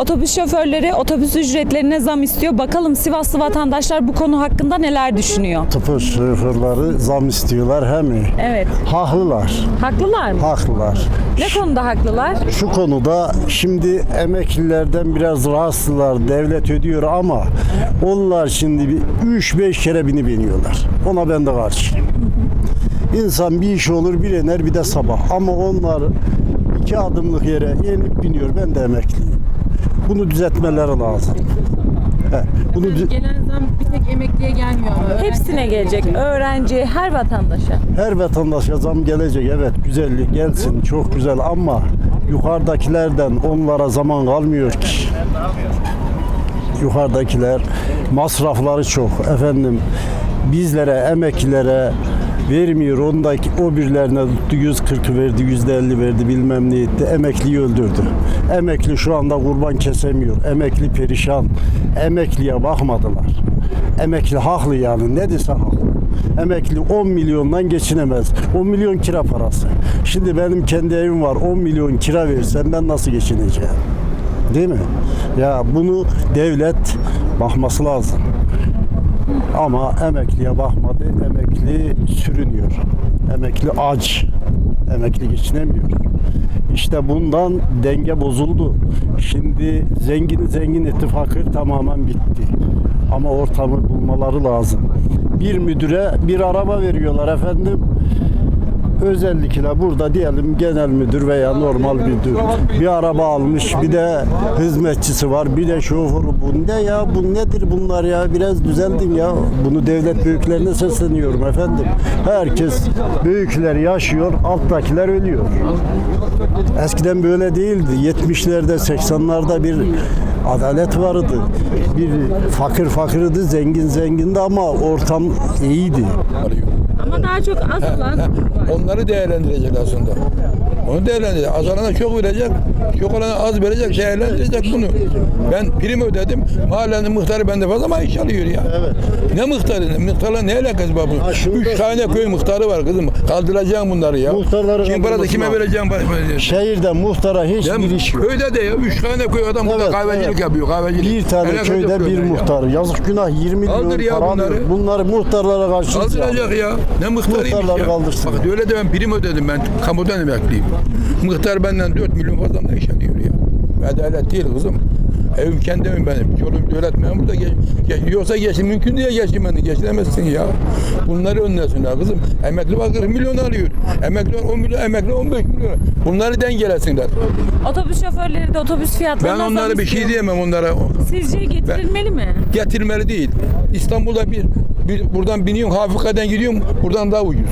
Otobüs şoförleri otobüs ücretlerine zam istiyor. Bakalım Sivaslı vatandaşlar bu konu hakkında neler düşünüyor? Otobüs şoförleri zam istiyorlar he mi? Evet. Haklılar, Haklılar mı? haklılar. Ne konuda haklılar? Şu konuda şimdi emeklilerden biraz rahatsızlar, devlet ödüyor ama onlar şimdi bir 3-5 kere bini biniyorlar. Ona ben de karşıyım. İnsan bir iş olur bir iner bir de sabah ama onlar iki adımlık yere inip biniyor. Ben de emekliyim. Bunu düzeltmeleri lazım. He, bunu dü- Gelen zam bir tek emekliye gelmiyor ama. Hepsine gelecek. Öğrenci, her vatandaşa. Her vatandaşa zam gelecek evet güzellik gelsin çok güzel ama yukarıdakilerden onlara zaman kalmıyor ki. Yukarıdakiler masrafları çok efendim bizlere emeklilere vermiyor ondaki o birilerine tuttu 140 verdi yüzde 50 verdi bilmem ne etti emekliyi öldürdü. Emekli şu anda kurban kesemiyor. Emekli perişan. Emekliye bakmadılar. Emekli haklı yani ne dese haklı. Emekli 10 milyondan geçinemez. 10 milyon kira parası. Şimdi benim kendi evim var. 10 milyon kira versem ben nasıl geçineceğim? Değil mi? Ya bunu devlet bakması lazım. Ama emekliye bakmadı. Emekli sürünüyor. Emekli aç. Emekli geçinemiyor. İşte bundan denge bozuldu. Şimdi zengin zengin ittifakı tamamen bitti. Ama ortamı bulmaları lazım. Bir müdüre bir araba veriyorlar efendim. Özellikle burada diyelim genel müdür veya normal müdür bir araba almış bir de hizmetçisi var bir de şoförü. Bu ne ya? Bu nedir bunlar ya? Biraz düzeldin ya. Bunu devlet büyüklerine sesleniyorum efendim. Herkes büyükler yaşıyor alttakiler ölüyor. Eskiden böyle değildi. 70'lerde 80'larda bir adalet vardı. Bir fakir fakirdi zengin zengindi ama ortam iyiydi. Ama daha çok az olan Onları değerlendirecek aslında. Onu değerlendirecek. Az olana çok verecek, çok olana az verecek, değerlendirecek bunu. Ben prim ödedim. Mahallenin muhtarı bende fazla maaş alıyor ya. Evet. Ne muhtarı? Muhtarla ne alakası var bunun? Ha, şurada- Üç tane köy muhtarı var kızım. Kaldıracağım bunları ya. Muhtarları Kim parada kaldırması kime lazım. vereceğim? Şehirde muhtara Ya, hiçbir iş yok. köyde de ya. Üç tane köy adam burada Evet, kahvecilik evet. yapıyor. Kahvecilik. Bir tane Alakası köyde bir köyden ya. muhtar. Yazık günah 20 milyon Kaldır ya para bunları. alıyor. Bunları muhtarlara karşı Kaldıracak ya. Ne muhtarıymış Muhtarlar ya. kaldırsın. Bak öyle de ben prim ödedim ben. Kamudan emekliyim. Muhtar benden 4 milyon fazla maaş alıyor ya. Adalet değil kızım. Evim kendi evim benim. Çoluğum devlet memuru da geç, geç, yoksa geçin mümkün diye geçinmeni geçinemezsin ya. Bunları önlesinler kızım. Emekli var 40 milyon alıyor. Emekli var 10 milyon, emekli 15 milyon. Bunları dengelesinler. otobüs şoförleri de otobüs fiyatlarına Ben onlara bir şey diyemem onlara. Sizce getirilmeli mi? getirmeli değil. İstanbul'da bir, bir buradan biniyorum Afrika'dan gidiyorum buradan daha ucuz.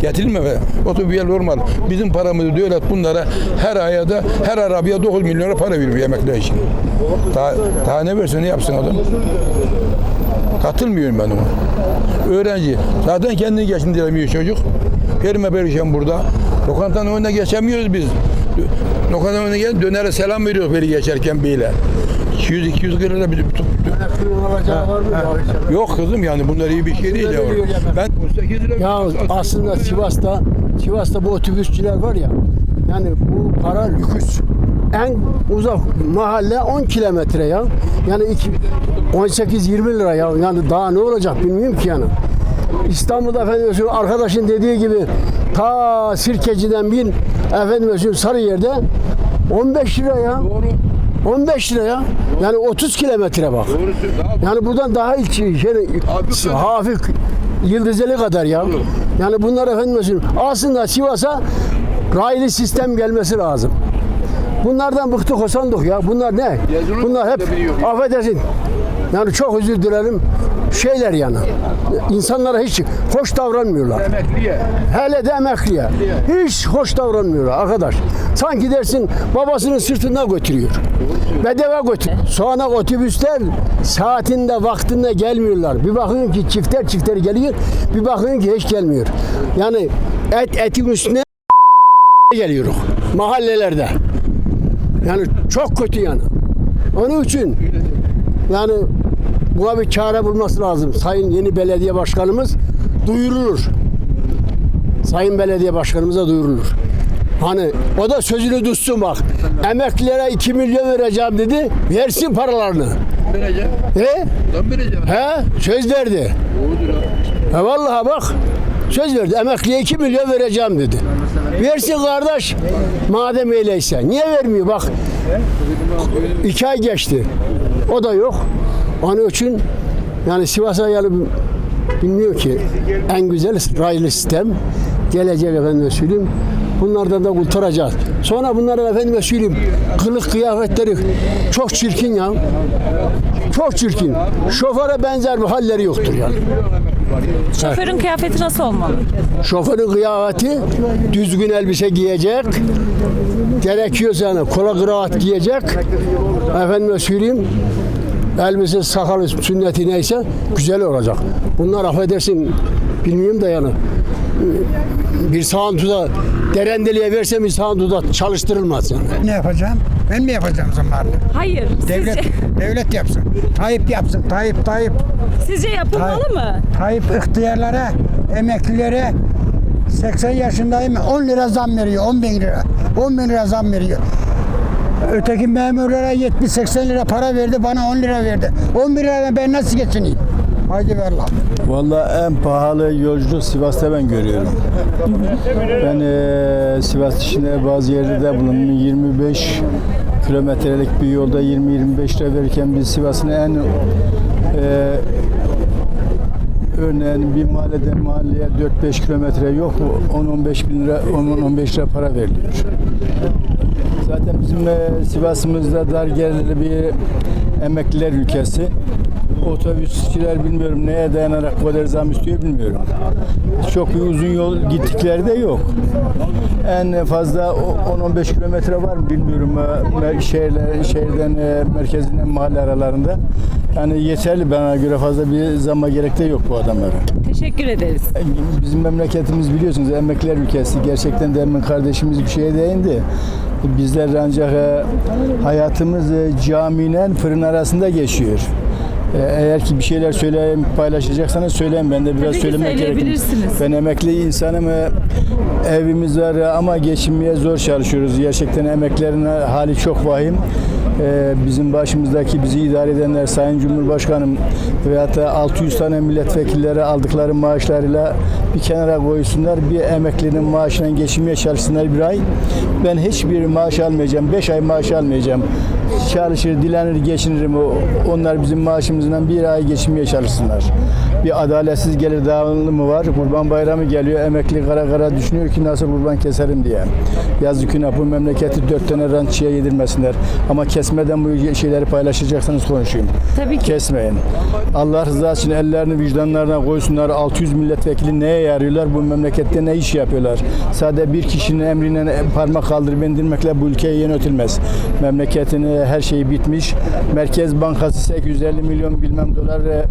Getirilme be. Otobüs normal. Bizim paramızı devlet bunlara her aya da her arabaya 9 milyon lira para veriyor emekliler için. Daha, daha ne versin ne yapsın adam? Katılmıyorum ben ona. Öğrenci. Zaten kendini geçindiremiyor çocuk. Perime perişan burada. Lokantanın önüne geçemiyoruz biz. Lokantanın önüne gel dönere selam veriyoruz beni geçerken bile. 200-200 lira bir Yok kızım yani bunlar iyi bir şey değil ya. Ben 8 lira Ya aslında Sivas'ta Sivas'ta bu otobüsçüler var ya yani bu para lüküs. En uzak mahalle 10 kilometre ya. Yani iki- 18-20 lira ya. Yani daha ne olacak bilmiyorum ki yani. İstanbul'da efendim arkadaşın dediği gibi ta Sirkeci'den bin efendim Sarıyer'de 15 lira ya. 15 lira ya. Yani 30 kilometre bak. Yani buradan daha ilk şey, şey hafif Yıldızeli kadar ya. Yani bunlar efendim söyleyeyim, aslında Sivas'a raylı sistem gelmesi lazım. Bunlardan bıktık hosandık ya. Bunlar ne? Bunlar hep affedersin. Yani çok özür dilerim. Şeyler yani. İnsanlara hiç hoş davranmıyorlar. emekliye. Hele de emekliye. Hiç hoş davranmıyorlar arkadaş. Sanki dersin babasının sırtında götürüyor. Bedava götür. Sonra otobüsler saatinde vaktinde gelmiyorlar. Bir bakıyorsun ki çifter çifter geliyor. Bir bakıyorsun ki hiç gelmiyor. Yani et etin üstüne geliyor mahallelerde. Yani çok kötü yani. Onun için yani buna bir çare bulması lazım. Sayın yeni belediye başkanımız duyurulur. Sayın belediye başkanımıza duyurulur. Hani o da sözünü tutsun bak. Emeklilere 2 milyon vereceğim dedi. Versin paralarını. Vereceğim. He? Vereceğim. He? Söz verdi. He vallahi bak. Söz verdi. Emekliye 2 milyon vereceğim dedi. Versin kardeş. Madem öyleyse. Niye vermiyor? Bak. iki ay geçti. O da yok. Onun için yani Sivas'a yani bilmiyor ki en güzel raylı sistem gelecek efendim söyleyeyim. Bunlardan da kurtaracağız. Sonra bunların efendime söyleyeyim kılık kıyafetleri çok çirkin ya. Çok çirkin. Şoföre benzer bir halleri yoktur yani. Şoförün kıyafeti nasıl olmalı? Şoförün kıyafeti düzgün elbise giyecek. Gerekiyorsa yani kola kravat giyecek. Efendime söyleyeyim elbise sakalı sünneti neyse güzel olacak. Bunlar affedersin bilmiyorum da yani bir sağıntıda derendeliğe versem bir sağıntıda çalıştırılmaz yani. Ne yapacağım? Ben mi yapacağım zamanında? Hayır. Devlet, Sizce, devlet yapsın. Tayyip yapsın. Tayyip, Tayyip. sizce yapılmalı Hayır. mı? Tayyip ihtiyarlara, emeklilere 80 yaşındayım 10 lira zam veriyor. 10 bin lira. 10 bin lira zam veriyor. Öteki memurlara 70-80 lira para verdi. Bana 10 lira verdi. 10 bin lirayla ben nasıl geçineyim? Haydi ver lan. Vallahi en pahalı yolculuk Sivas'ta ben görüyorum. Ben eee, Sivas dışında bazı yerlerde bulundum. 25 kilometrelik bir yolda 20-25 lira verirken biz Sivas'ın en eee örneğin bir mahalleden mahalleye 4-5 kilometre yok mu 10-15 bin lira 10-15 lira para veriliyor. Zaten bizim eee, Sivas'ımızda dar gelirli bir emekliler ülkesi. Otobüsçüler bilmiyorum neye dayanarak bu kadar zam istiyor bilmiyorum. Çok bir uzun yol gittikleri de yok. En fazla o- 10-15 kilometre var mı bilmiyorum e, mer- şehirler, şehirden e, merkezinden mahalle aralarında. Yani yeterli bana göre fazla bir zamma gerek de yok bu adamlara. Teşekkür ederiz. Bizim memleketimiz biliyorsunuz emekliler ülkesi. Gerçekten de emin kardeşimiz bir şeye değindi. Bizler ancak e, hayatımız e, caminen fırın arasında geçiyor. E, Eğer ki bir şeyler söyleyeyim, paylaşacaksanız söyleyin. Ben de biraz Tabii söylemek gerekir. Ben emekli insanım. Evimiz var ama geçinmeye zor çalışıyoruz. Gerçekten emeklerin hali çok vahim. E, Bizim başımızdaki bizi idare edenler Sayın Cumhurbaşkanım veyahut da 600 tane milletvekilleri aldıkları maaşlarıyla bir kenara koysunlar. Bir emeklinin maaşına geçinmeye çalışsınlar bir ay. Ben hiçbir maaş almayacağım. 5 ay maaş almayacağım. Çalışır, dilenir, geçinirim. O- Onlar bizim maaşımızdan bir ay geçinmeye çalışsınlar. Bir adaletsiz gelir dağılımı var. Kurban bayramı geliyor. Emekli kara kara düşünüyor ki nasıl kurban keserim diye. Yazık günah bu memleketi dört tane rantçıya yedirmesinler. Ama kesmeden bu şeyleri paylaşacaksanız konuşayım. Tabii ki. Kesmeyin. Allah rızası için ellerini vicdanlarına koysunlar. 600 milletvekili neye yarıyorlar? Bu memlekette ne iş yapıyorlar? Sadece bir kişinin emrine parmak kaldırıp indirmekle bu ülke yönetilmez. Memleketin e, her şeyi bitmiş. Merkez Bankası 850 milyon bilmem dolar e,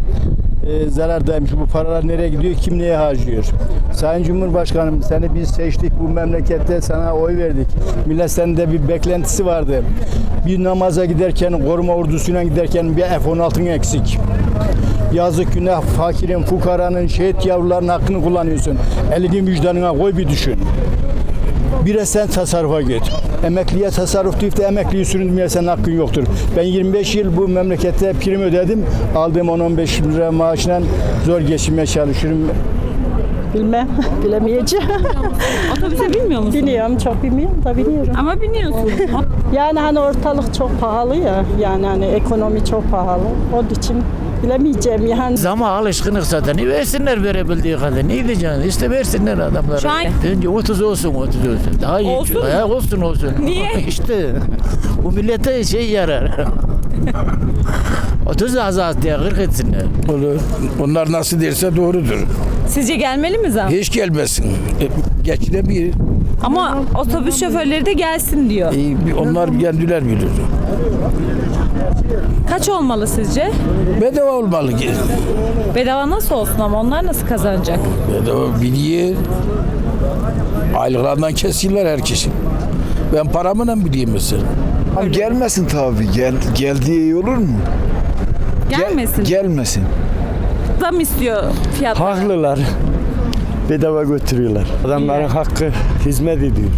e, zarardaymış. Bu paralar nereye gidiyor? Kim neye harcıyor? Sayın Cumhurbaşkanım seni biz seçtik bu memlekette sana oy verdik. Millet sende bir beklentisi vardı. Bir namaza giderken koruma ordusuyla giderken bir F-16'ın eksik. Yazık günah fakirin, fukaranın, şehit yavrularının hakkını kullanıyorsun. Elini vicdanına koy bir düşün. Bir de sen tasarrufa git. Emekliye tasarruf deyip de emekliyi süründürmeye senin hakkın yoktur. Ben 25 yıl bu memlekette prim ödedim. Aldığım 10-15 lira maaşla zor geçinmeye çalışıyorum. Bilmem, bilemeyeceğim. Otobüse binmiyor musun? Biniyorum, çok bilmiyorum da biniyorum. Ama biniyorsun. Yani hani ortalık çok pahalı ya, yani hani ekonomi çok pahalı. Onun için bilemeyeceğim yani. Zama alışkınlık zaten. Versinler verebildiği kadar. Ne diyeceksin? İşte versinler adamlara. Şu an- Önce 30 olsun 30 olsun. Daha iyi. Olsun? Ha, olsun olsun. Niye? işte bu millete şey yarar. 30 az az diye 40 etsinler. Olur. Onlar nasıl derse doğrudur. Sizce gelmeli mi zam? Hiç gelmesin. E, Geçinebilir. Ama otobüs şoförleri de gelsin diyor. E, onlar kendiler bilir. Kaç olmalı sizce? Bedava olmalı ki. Bedava nasıl olsun ama onlar nasıl kazanacak? Bedava biliyor. Aylıklarından kesiyorlar herkesin. Ben paramı ne bileyim mesela. Abi gelmesin tabii. Gel, geldiği iyi olur mu? Gel- Gelmesin. gelmesin. Zam istiyor fiyatlara. Haklılar. Bedava götürüyorlar. Adamların hakkı hizmet ediyor.